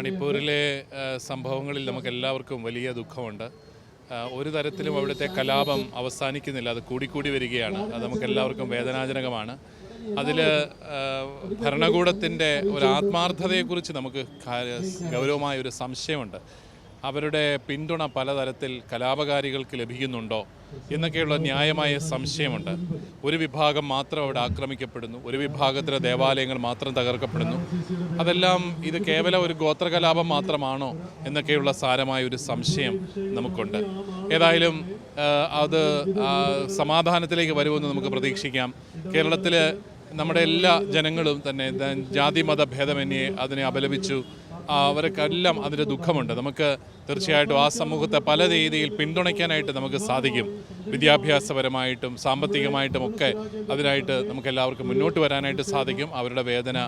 മണിപ്പൂരിലെ സംഭവങ്ങളിൽ നമുക്ക് എല്ലാവർക്കും വലിയ ദുഃഖമുണ്ട്. ഒരു തരത്തിലും അവിടുത്തെ കലാപം അവസാനിക്കുന്നില്ല. അത് കൂടിക്കൂടി വരികയാണ്. അത് നമുക്ക് എല്ലാവർക്കും വേദനാജനകമാണ് അതിൽ ഭരണകൂടത്തിന്റെ ഒരു ആത്മാർത്ഥതയെക്കുറിച്ച് നമുക്ക് ഗൗരവമായ ഒരു സംശയമുണ്ട്. അവരുടെ പിന്തുണ പലതരത്തിൽ കലാപകാരികൾക്ക് ലഭിക്കുന്നുണ്ടോ എന്നൊക്കെയുള്ള ന്യായമായ സംശയമുണ്ട്. ഒരു വിഭാഗം മാത്രം അവിടെ ആക്രമിക്കപ്പെടുന്നു. ഒരു വിഭാഗത്തിലെ ദേവാലയങ്ങൾ മാത്രം തകർക്കപ്പെടുന്നു. അതെല്ലാം ഇത് കേവലം ഒരു ഗോത്രകലാപം മാത്രമാണോ എന്നൊക്കെയുള്ള സാരമായ ഒരു സംശയം നമുക്കുണ്ട്. ഏതായാലും അത് സമാധാനത്തിലേക്ക് വരുമെന്ന് നമുക്ക് പ്രതീക്ഷിക്കാം. കേരളത്തിൽ നമ്മുടെ എല്ലാ ജനങ്ങളും തന്നെ ജാതി മത ഭേദമന്യേ അതിനെ അപലപിച്ചു അവർക്കെല്ലാം അതിന്റെ ദുഃഖമുണ്ട്. നമുക്ക് തീർച്ചയായിട്ടും ആ സമൂഹത്തെ പല രീതിയിൽ പിന്തുണയ്ക്കാനായിട്ട് നമുക്ക് സാധിക്കും. വിദ്യാഭ്യാസപരമായിട്ടും സാമ്പത്തികമായിട്ടും ഒക്കെ അതിനായിട്ട് നമുക്ക് എല്ലാവർക്കും മുന്നോട്ട് വരാനായിട്ട് സാധിക്കും. അവരുടെ വേദന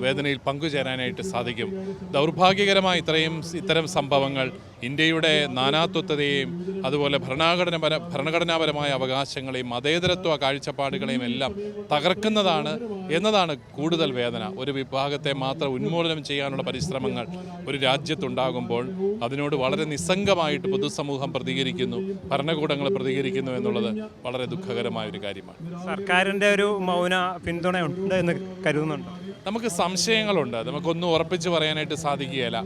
വേദനയിൽ പങ്കുചേരാനായിട്ട് സാധിക്കും. ദൗർഭാഗ്യകരമായ ഇത്രയും ഇത്തരം സംഭവങ്ങൾ ഇന്ത്യയുടെ നാനാത്വത്തെയും അതുപോലെ ഭരണഘടനപര ഭരണഘടനാപരമായ അവകാശങ്ങളെയും മതേതരത്വ കാഴ്ചപ്പാടുകളെയും എല്ലാം തകർക്കുന്നതാണ് എന്നതാണ് കൂടുതൽ വേദന. ഒരു വിഭാഗത്തെ മാത്രം ഉന്മൂലനം ചെയ്യാനുള്ള പരിശ്രമങ്ങൾ ഒരു രാജ്യത്തുണ്ടാകുമ്പോൾ അതിനോട് വളരെ നിസ്സംഗമായിട്ട് പൊതുസമൂഹം പ്രതികരിക്കുന്നു. ഭരണകൂടങ്ങൾ പ്രതികരിക്കുന്നു എന്നുള്ളത് വളരെ ദുഃഖകരമായ ഒരു കാര്യമാണ്. സർക്കാരിന്റെ ഒരു മൗന പിന്തുണ ഉണ്ട് എന്ന് കരുതുന്നുണ്ട്. നമുക്ക് സംശയങ്ങളുണ്ട്. നമുക്കൊന്നും ഉറപ്പിച്ച് പറയാനായിട്ട് സാധിക്കുകയില്ല.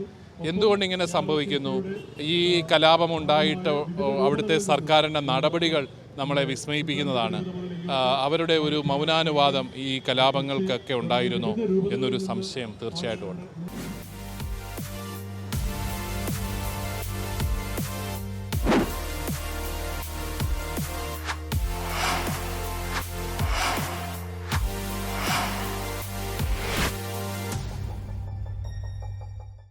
എന്തുകൊണ്ട് ഇങ്ങനെ സംഭവിക്കുന്നു? ഈ കലാപം ഉണ്ടായിട്ട് അവിടുത്തെ സർക്കാരിന്റെ നടപടികൾ നമ്മളെ വിസ്മയിപ്പിക്കുന്നതാണ്. അവരുടെ ഒരു മൗനാനുവാദം ഈ കലാപങ്ങൾക്കൊക്കെ ഉണ്ടായിരുന്നു എന്നൊരു സംശയം തീർച്ചയായിട്ടും ഉണ്ട്.